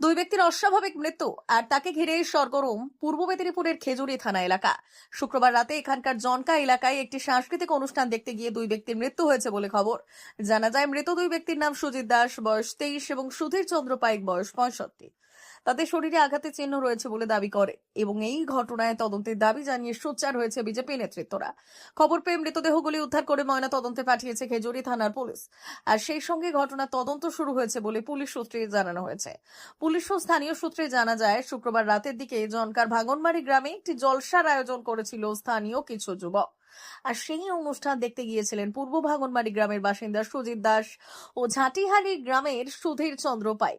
দুই ব্যক্তির অস্বাভাবিক মৃত্যু আর তাকে ঘিরে সরগরম পূর্ব মেদিনীপুরের খেজুরি থানা এলাকা। শুক্রবার রাতে এখানকার জনকা এলাকায় একটি সাংস্কৃতিক অনুষ্ঠান দেখতে গিয়ে দুই ব্যক্তির মৃত্যু হয়েছে বলে খবর। জানা যায়, মৃত দুই ব্যক্তির নাম সুজিত দাস, বয়স তেইশ, এবং সুধীর চন্দ্র পাইক, বয়স পঁয়ষট্টি। তাদের শরীরে আঘাতের চিহ্ন রয়েছে বলে দাবি করে এবং এই ঘটনায় তদন্তের দাবি জানিয়ে সোচ্চার হয়েছে বিজেপি নেতৃত্বরা। খবর পেয়ে মৃতদেহগুলি উদ্ধার করে ময়না তদন্তে পাঠিয়েছে খেজুরি থানার পুলিশ। আর সেই সঙ্গে ঘটনার তদন্ত শুরু হয়েছে বলে পুলিশ সূত্রে জানানো হয়েছে। পুলিশ ও স্থানীয় সূত্রে জানা যায়, শুক্রবার রাতের দিকে জনকার ভাঙনবাড়ি গ্রামে একটি জলসার আয়োজন করেছিল স্থানীয় কিছু যুবক। আর সেই অনুষ্ঠান দেখতে গিয়েছিলেন পূর্ব ভাঙনবাড়ি গ্রামের বাসিন্দা সুজিত দাস ও ঝাঁটিহালি গ্রামের সুধীর চন্দ্র পাই।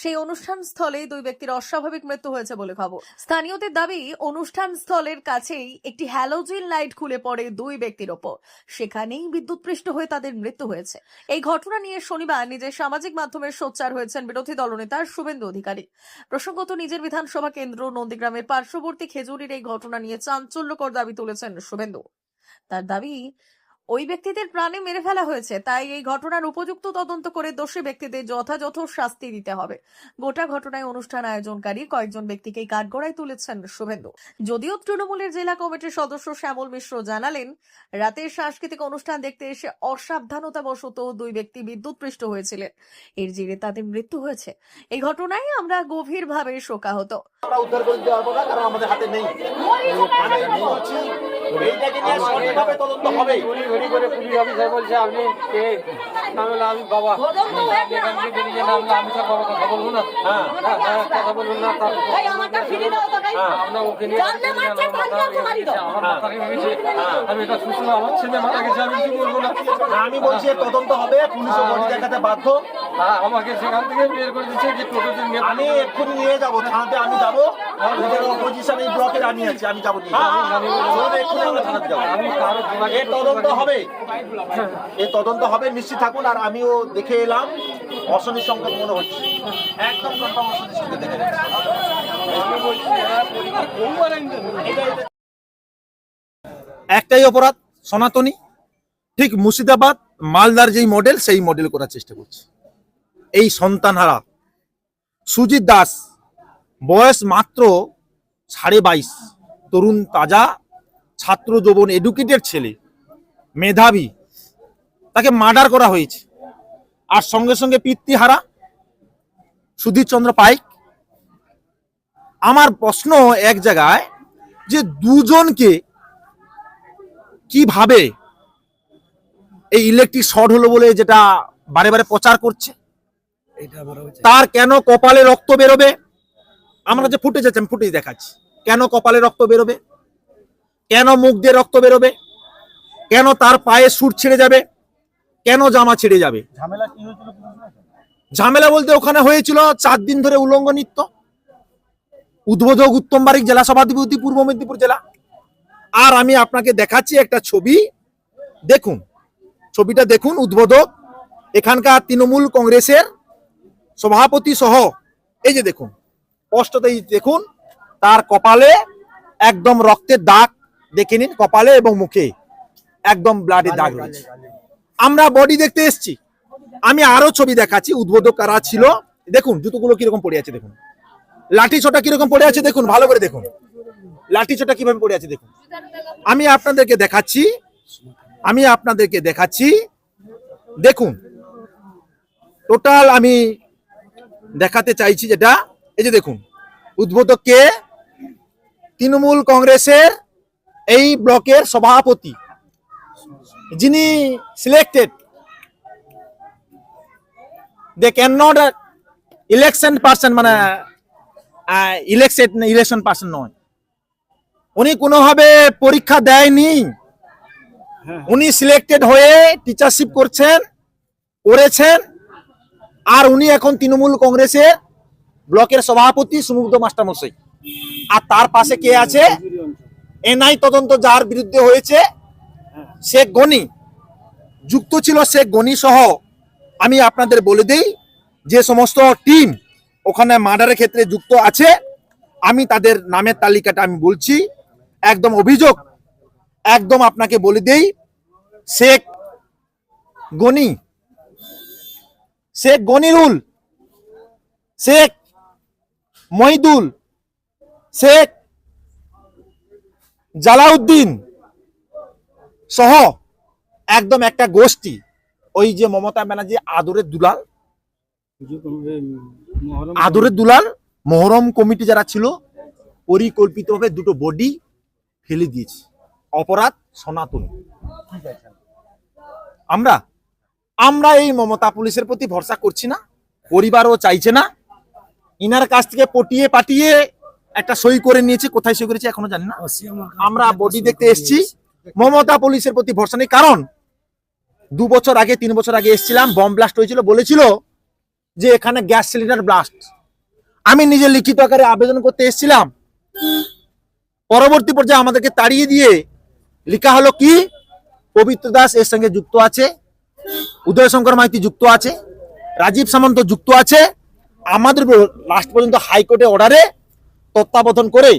সেই অনুষ্ঠান স্থলে দুই ব্যক্তির অস্বাভাবিক মৃত্যু হয়েছে বলে খবর। স্থানীয়দের দাবি, অনুষ্ঠান স্থলের কাছেই একটি হ্যালোজিন লাইট খুলে পড়ে দুই ব্যক্তির ওপর। সেখানেই বিদ্যুৎপৃষ্ট হয়ে তাদের মৃত্যু হয়েছে। এই ঘটনা নিয়ে শনিবার নিজের সামাজিক মাধ্যমে সোচ্চার হয়েছেন বিরোধী দলনেতা শুভেন্দু অধিকারী। প্রসঙ্গত, নিজের বিধানসভা কেন্দ্র নন্দীগ্রামের পার্শ্ববর্তী খেজুরির এই ঘটনা নিয়ে চাঞ্চল্যকর দাবি তুলেছেন শুভেন্দু। তার দাবি ওই ব্যক্তিদের প্রাণে মেরে ফেলা হয়েছে তাই এই ঘটনার উপযুক্ত তদন্ত করে দোষী ব্যক্তিদের যথাযথ শাস্তি দিতে হবে। গোটা ঘটনায় অনুষ্ঠান আয়োজনকারী কয়েকজন ব্যক্তিকে কাঠগড়ায় তুলেছেন শুভেন্দু। যদিও তৃণমূলের জেলা কমিটির সদস্য শ্যামল মিশ্র জানালেন রাতের সাংস্কৃতিক অনুষ্ঠান দেখতে এসে অসাবধানতাবশত দুই ব্যক্তি বিদ্যুৎপৃষ্ট হয়েছিলেন। এর জেরে তাদের মৃত্যু হয়েছে। এই ঘটনায় আমরা গভীরভাবে শোকাহত। আমরা উদ্ধার করে দিতে পারব না কারণ আমাদের হাতে নেই। এইটাকে নিয়ে সঠিকভাবে তদন্ত হবে করে পুলিশ অফিসার বলছে আপনি কে? আমি বললাম, আমি বাবা। এখান থেকে বেরিয়ে যান আমি বললাম, বাবা কথা বলব না। হ্যাঁ হ্যাঁ, হ্যাঁ, কথা বলব না তার আমরা ওকে নিয়ে আমি এটা সুস্থ আমার ছেলে মারা গেছে আমি কি বলব না। আমি বলছি তদন্ত হবে পুলিশও বডি দেখাতে বাধ্য। আমাকে সেখান থেকে বের করে দিচ্ছে যে টোটোতে আমি এক্ষুনি নিয়ে যাব থানাতে আমি যাব। নিজের অপোজিশন এই আছি আমি যাব আমি এর তদন্ত হবে। এর তদন্ত হবে নিশ্চিত থাকুন আর আমিও দেখে এলাম অশনির সংকেত মনে হচ্ছে। একদম কনফার্ম অশনির সংকেত দেখে একটাই অপরাধ সনাতনী। ঠিক মুর্শিদাবাদ মালদার যেই মডেল সেই মডেল করার চেষ্টা করছে। এই সন্তানহারা সুজিত দাস বয়স মাত্র সাড়ে বাইশ। তরুণ তাজা ছাত্র যৌবন এডুকেটেড ছেলে মেধাবী তাকে মার্ডার করা হয়েছে। আর সঙ্গে সঙ্গে পিতৃহারা সুধীর চন্দ্র পাইক। আমার প্রশ্ন এক জায়গায় যে দুজনকে কীভাবে এই ইলেকট্রিক শর্ট হলো বলে যেটা বারে বারে প্রচার করছে? তার কেন কপালে রক্ত বেরোবে? আমরা যে ফুটেজ আছে আমি ফুটেজ দেখাচ্ছি। কেন কপালে রক্ত বেরোবে? কেন মুখ দিয়ে রক্ত বেরোবে? কেন তার পায়ে সুর ছিঁড়ে যাবে? কেন জামা ছিঁড়ে যাবে? ঝামেলা বলতে ওখানে হয়েছিল চার দিন ধরে উলঙ্গ নৃত্য। উদ্বোধক উত্তম বারিক জেলা সভাধিপতি পূর্ব মেদিনীপুর জেলা। আর আমি আপনাকে দেখাচ্ছি একটা ছবি। দেখুন ছবিটা দেখুন উদ্বোধক এখানকার তৃণমূল কংগ্রেসের সভাপতি সহ। এই যে দেখুন স্পষ্টতেই দেখুন তার কপালে একদম রক্তের দাগ দেখে নিন কপালে এবং মুখে একদম ব্লাডের দাগ রয়েছে। আমরা বডি দেখতে এসেছি। আমি আরও ছবি দেখাচ্ছি উদ্বোধক কারা ছিল। দেখুন জুতোগুলো কীরকম পড়ে আছে দেখুন। লাঠি ছোটা কীরকম পড়ে আছে দেখুন ভালো করে দেখুন। লাঠি ছোটা কীভাবে পড়ে আছে দেখুন। আমি আপনাদেরকে দেখাচ্ছি আমি আপনাদেরকে দেখাচ্ছি দেখুন। টোটাল আমি দেখাতে চাইছি যেটা এই যে দেখুন, উদ্বোধক কে? তৃণমূল কংগ্রেসের এই ব্লকের সভাপতি। যিনি selected they can not election person মানে ইলেকশন ইলেকশন পার্সন নয়। উনি কোনোভাবে পরীক্ষা দেয়নি। উনি সিলেক্টেড হয়ে টিচারশিপ করছেন, করেছেন, আর উনি এখন তৃণমূল কংগ্রেসের ব্লকের সভাপতি সুমুগ্ধ মাস্টারমশাই। আর তার পাশে কে আছে? এনআই তদন্ত যার বিরুদ্ধে হয়েছে শেখ গনি যুক্ত ছিল শেখ গনি সহ। আমি আপনাদের বলে দেই, যে সমস্ত টিম ওখানে মার্ডারের ক্ষেত্রে যুক্ত আছে, আমি তাদের নামের তালিকাটা আমি বলছি। একদম অভিযোগ, একদম আপনাকে বলে দেই শেখ গনি শেখ গনিরুল শেখ মহিদুল, শেখ জালাউদ্দিন সহ একদম একটা গোষ্ঠী, ওই যে মমতা ব্যানার্জি আদরের দুলাল। আদরের দুলাল, মহরম কমিটি যারা ছিল, পরিকল্পিতভাবে দুটো বডি ফেলে দিয়েছে। অপরাধ সনাতন। আমরা আমরা এই মমতা পুলিশের প্রতি ভরসা করছি না, পরিবারও চাইছে না ইনার কাছ থেকে পটিয়ে পাঠিয়ে একটা সই করে নিয়েছে। কোথায় সই করেছে এখনও জানি না। আমরা বডি দেখতে এসেছি। মমতা পুলিশের প্রতি ভরসা নেই। কারণ দু বছর আগে, তিন বছর আগে এসেছিলাম বম ব্লাস্ট হয়েছিল, বলেছিল যে এখানে গ্যাস সিলিন্ডার ব্লাস্ট আমি নিজে লিখিত আকারে আবেদন করতে এসেছিলাম। পরবর্তী পর্যায়ে আমাদেরকে তাড়িয়ে দিয়ে লেখা হলো কি, পবিত্র দাস এর সঙ্গে যুক্ত আছে, উদয় শঙ্কর মাইতি যুক্ত আছে, রাজীব সামন্ত যুক্ত আছে আমাদের লাস্ট পর্যন্ত হাইকোর্টে অর্ডারে তত্ত্বাবধান করে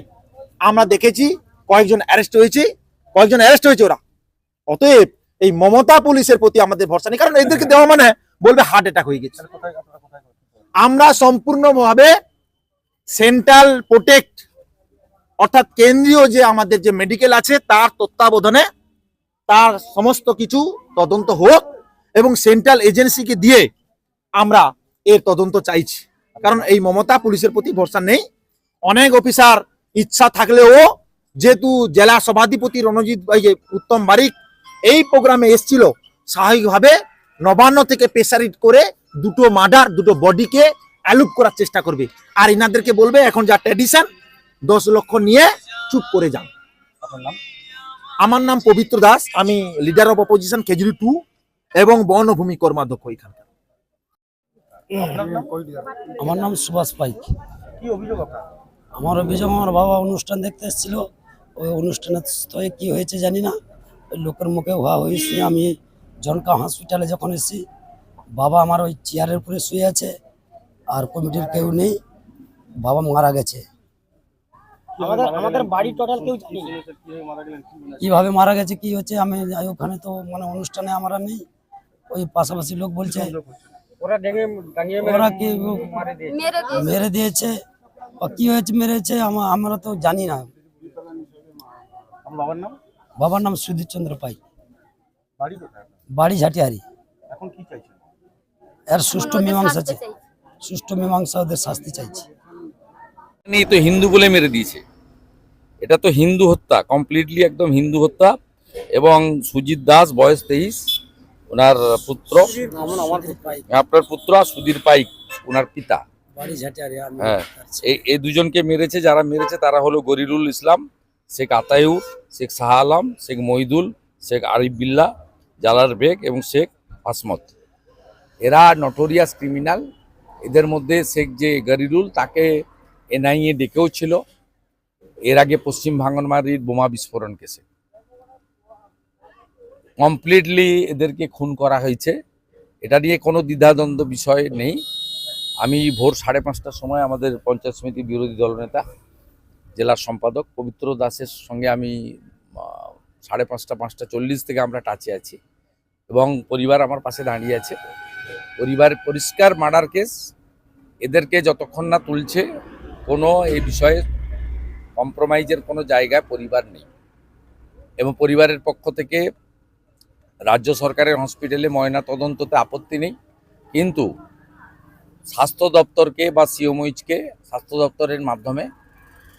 আমরা দেখেছি কয়েকজন অ্যারেস্ট হয়েছে, কয়েকজন অ্যারেস্ট হয়েছে ওরা। অতএব এই মমতা পুলিশের প্রতি আমাদের ভরসা নেই, কারণ এদেরকে দেওয়া মানে বলবে হার্ট অ্যাটাক হয়ে গেছে। আমরা সম্পূর্ণভাবে সেন্ট্রাল প্রোটেক্ট অর্থাৎ কেন্দ্রীয় যে আমাদের যে মেডিকেল আছে, তার তত্ত্বাবধানে তার সমস্ত কিছু তদন্ত হোক এবং সেন্ট্রাল এজেন্সিকে দিয়ে আমরা এর তদন্ত চাইছি। কারণ এই মমতা পুলিশের প্রতি ভরসা নেই। অনেক অফিসার ইচ্ছা থাকলেও যেহেতু জেলা সভাধিপতি রণজিৎ যে উত্তম বারিক এই প্রোগ্রামে এসছিল স্বাভাবিকভাবে নবান্ন থেকে প্রেসারিট করে দুটো মার্ডার দুটো বডিকে অ্যালুপ করার চেষ্টা করবে। আর ইনাদেরকে বলবে এখন যা ট্র্যাডিশন দশ লক্ষ নিয়ে চুপ করে যান। আমার নাম পবিত্র দাস আমি leader of opposition Khejuri two এবং বনভূমি কর্মাধ্যক্ষ এখানকার। আমার নাম সুভাষ পাইক। আমার অভিযোগ আমার বাবা অনুষ্ঠান দেখতে এসেছিল। ওই অনুষ্ঠানের স্থলে কি হয়েছে জানি না। ওই লোকের মুখে হওয়া হয়েছে। আমি জনকা হসপিটালে যখন এসেছি বাবা আমার ওই চেয়ারের উপরে শুয়ে আছে আর কমিটির কেউ নেই। বাবা মারা গেছে। কীভাবে মারা গেছে কি হচ্ছে আমি ওখানে তো মানে অনুষ্ঠানে আমরা নেই। ওই পাশাপাশি লোক বলছে ওরা ডেঙে টাঙিয়ে ওরা কি মেরে দিয়েছে। কি হয়েছে মেরেছে? আমরা তো জানি না। বাবার নাম? বাবার নাম সুধীর চন্দ্র পাই। বাড়ি ঝাটিয়ারি। এখন কি চাইছেন? এর সুষ্ঠু মীমাংসা চাই সুষ্ঠু মীমাংসা ওদের শাস্তি চাইছি। নেই তো হিন্দু বলে মেরে দিয়েছে। এটা তো হিন্দু হত্যা কমপ্লিটলি একদম হিন্দু হত্যা। এবং সুজিত দাস বয়স তেইশ। ওনার পুত্র। আপনার পুত্র আর সুধীর পাইক ওনার পিতা। হ্যাঁ। এই দুজনকে মেরেছে যারা মেরেছে তারা হলো গরিরুল ইসলাম শেখ আতায়ু শেখ শাহ আলম শেখ মহিদুল শেখ আরিফ বিল্লা জালার বেগ এবং শেখ আসমত। এরা নটোরিয়াস ক্রিমিনাল এদের মধ্যে শেখ যে গরিরুল তাকে এনআইএ ডেকেও ছিল। এর আগে পশ্চিম ভাঙনমারির বোমা বিস্ফোরণ কেসে। কমপ্লিটলি এদেরকে খুন করা হয়েছে। এটা নিয়ে কোনো দ্বিধাদ্বন্দ্ব বিষয় নেই। আমি ভোর সাড়ে পাঁচটার সময় আমাদের পঞ্চায়েত সমিতি বিরোধী দলনেতা জেলার সম্পাদক পবিত্র দাসের সঙ্গে আমি সাড়ে পাঁচটা পাঁচটা চল্লিশ থেকে আমরা টাচে আছি এবং পরিবার আমার পাশে দাঁড়িয়ে আছে। পরিবার পরিষ্কার মার্ডার কেস, এদেরকে যতক্ষণ না তুলছে, কোনো এই বিষয়ে কম্প্রোমাইজের কোনো জায়গায় পরিবার নেই। এবং পরিবারের পক্ষ থেকে রাজ্য সরকারের হসপিটালে ময়না তদন্ততে আপত্তি নেই, কিন্তু স্বাস্থ্য দপ্তরকে বা সিওমইচকে, স্বাস্থ্য দপ্তরের মাধ্যমে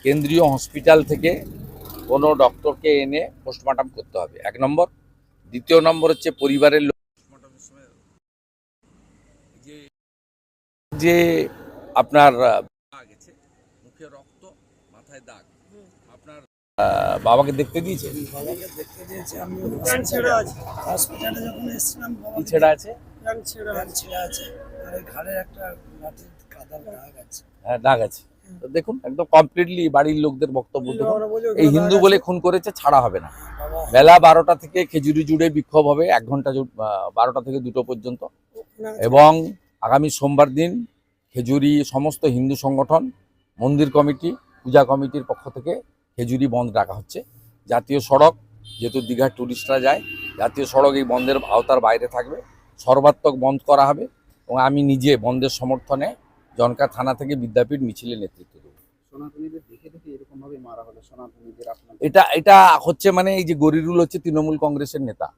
কেন্দ্রীয় হসপিটাল থেকে কোনো ডক্টরকে এনে পোস্টমর্টম করতে হবে। এক নম্বর। দ্বিতীয় নম্বর হচ্ছে পরিবারের লোক যে আপনার আহ, দাগ আছে মুখে রক্ত মাথায় দাগ আপনার আহ, বাবাকে দেখতে দিয়েছে? বাবাকে দেখতে দিয়েছে আমি হসপিটালে যখন এসেছিলাম কি ছেড়া আছে? প্যান্ট ছেঁড়া আছে। আর ঘাড়ে একটা লাঠির কাদার দাগ আছে। হ্যাঁ দাগ আছে। তো দেখুন একদম কমপ্লিটলি বাড়ির লোকদের বক্তব্য দেখুন। এই হিন্দু বলে খুন করেছে ছাড়া হবে না। বেলা বারোটা থেকে খেজুরি জুড়ে বিক্ষোভ হবে এক ঘণ্টা বারোটা থেকে দুটো পর্যন্ত। এবং আগামী সোমবার দিন খেজুরি সমস্ত হিন্দু সংগঠন মন্দির কমিটি পূজা কমিটির পক্ষ থেকে খেজুরি বন্ধ রাখা হচ্ছে। জাতীয় সড়ক যেহেতু দীঘার টুরিস্টরা যায় জাতীয় সড়ক এই বন্ধের আওতার বাইরে থাকবে। সর্বাত্মক বন্ধ করা হবে এবং আমি নিজে বন্ধের সমর্থনে জনকা থানা থেকে বিদ্যাপীঠ মিছিলে নেতৃত্ব দেবো। এটা এটা হচ্ছে মানে এই যে গরিরুল হচ্ছে তৃণমূল কংগ্রেসের নেতা।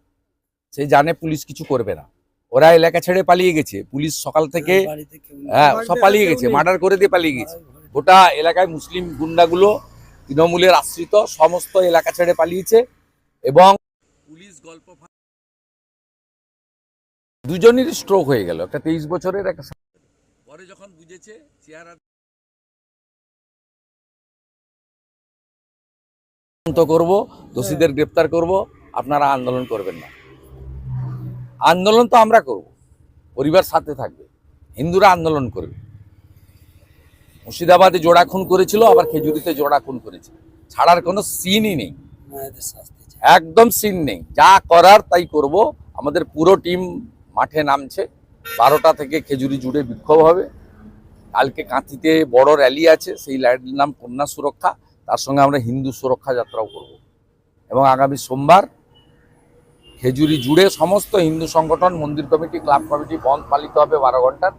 সে জানে পুলিশ কিছু করবে না। ওরা এলাকা ছেড়ে পালিয়ে গেছে। পুলিশ সকাল থেকে। হ্যাঁ সব পালিয়ে গেছে মার্ডার করে দিয়ে পালিয়ে গেছে। গোটা এলাকায় মুসলিম গুন্ডাগুলো তৃণমূলের আশ্রিত সমস্ত এলাকা ছেড়ে পালিয়েছে এবং পুলিশ গল্প দুজনেরই স্ট্রোক হয়ে গেল। একটা তেইশ বছরের একটা পরে যখন বুঝেছে চেহারা তদন্ত করব দোষীদের গ্রেপ্তার করব আপনারা আন্দোলন করবেন না। আন্দোলন তো আমরা করব পরিবার সাথে থাকবে হিন্দুরা আন্দোলন করবে। মুর্শিদাবাদে জোড়া খুন করেছিল, আবার খেজুরিতে জোড়া খুন করেছে। ছাড়ার কোনো সিনই নেই। একদম সিন নেই। যা করার তাই করব। আমাদের পুরো টিম মাঠে নামছে। বারোটা থেকে খেজুরি জুড়ে বিক্ষোভ হবে। কালকে কাঁথিতে বড় র্যালি আছে, সেই র্যালির নাম কন্যা সুরক্ষা। তার সঙ্গে আমরা হিন্দু সুরক্ষা যাত্রাও করব। এবং আগামী সোমবার খেজুরি জুড়ে সমস্ত হিন্দু সংগঠন, মন্দির কমিটি, ক্লাব কমিটি বন্ধ, পালিত হবে বারো ঘণ্টার।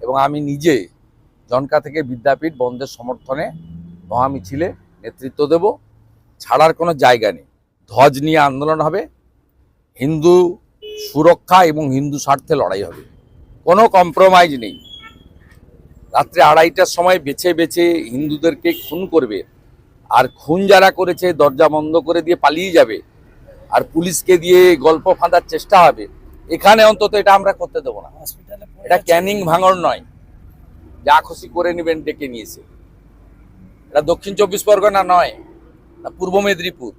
এবং আমি নিজে জনকা থেকে বিদ্যাপীঠ বন্ধের সমর্থনে মহামিছিলে নেতৃত্ব দেব। ছাড়ার কোনো জায়গা নেই। ধ্বজ নিয়ে আন্দোলন হবে। হিন্দু সুরক্ষা এবং হিন্দু স্বার্থে লড়াই হবে। কোনো কম্প্রোমাইজ নেই। রাত্রে আড়াইটার সময় বেছে বেছে হিন্দুদেরকে খুন করবে। আর খুন যারা করেছে দরজা বন্ধ করে দিয়ে পালিয়ে যাবে। আর পুলিশকে দিয়ে গল্প ফাঁদার চেষ্টা হবে। এখানে অন্তত এটা আমরা করতে দেবো না। এটা ক্যানিং ভাঙড় নয়। যা খুশি করে নেবেন, ডেকে নিয়েছে। এটা দক্ষিণ চব্বিশ পরগনা নয় পূর্ব মেদিনীপুর।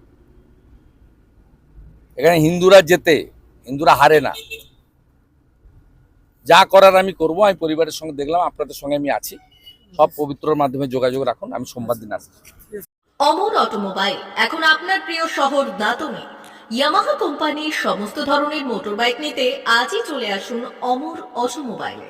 এখানে হিন্দুরা যেতে, হিন্দুরা হারে না। যা করার আমি করব, আমি পরিবারের সঙ্গে দেখলাম, আপনাদের সঙ্গে আমি আছি। সব পবিত্রর মাধ্যমে যোগাযোগ রাখুন, আমি সোমবার দিন আসছি। অমর অটোমোবাইল, এখন আপনার প্রিয় শহর দাতনে। ইয়ামাহা কোম্পানির সমস্ত ধরনের মোটরবাইক নিতে আজই চলে আসুন অমর অটোমোবাইলে।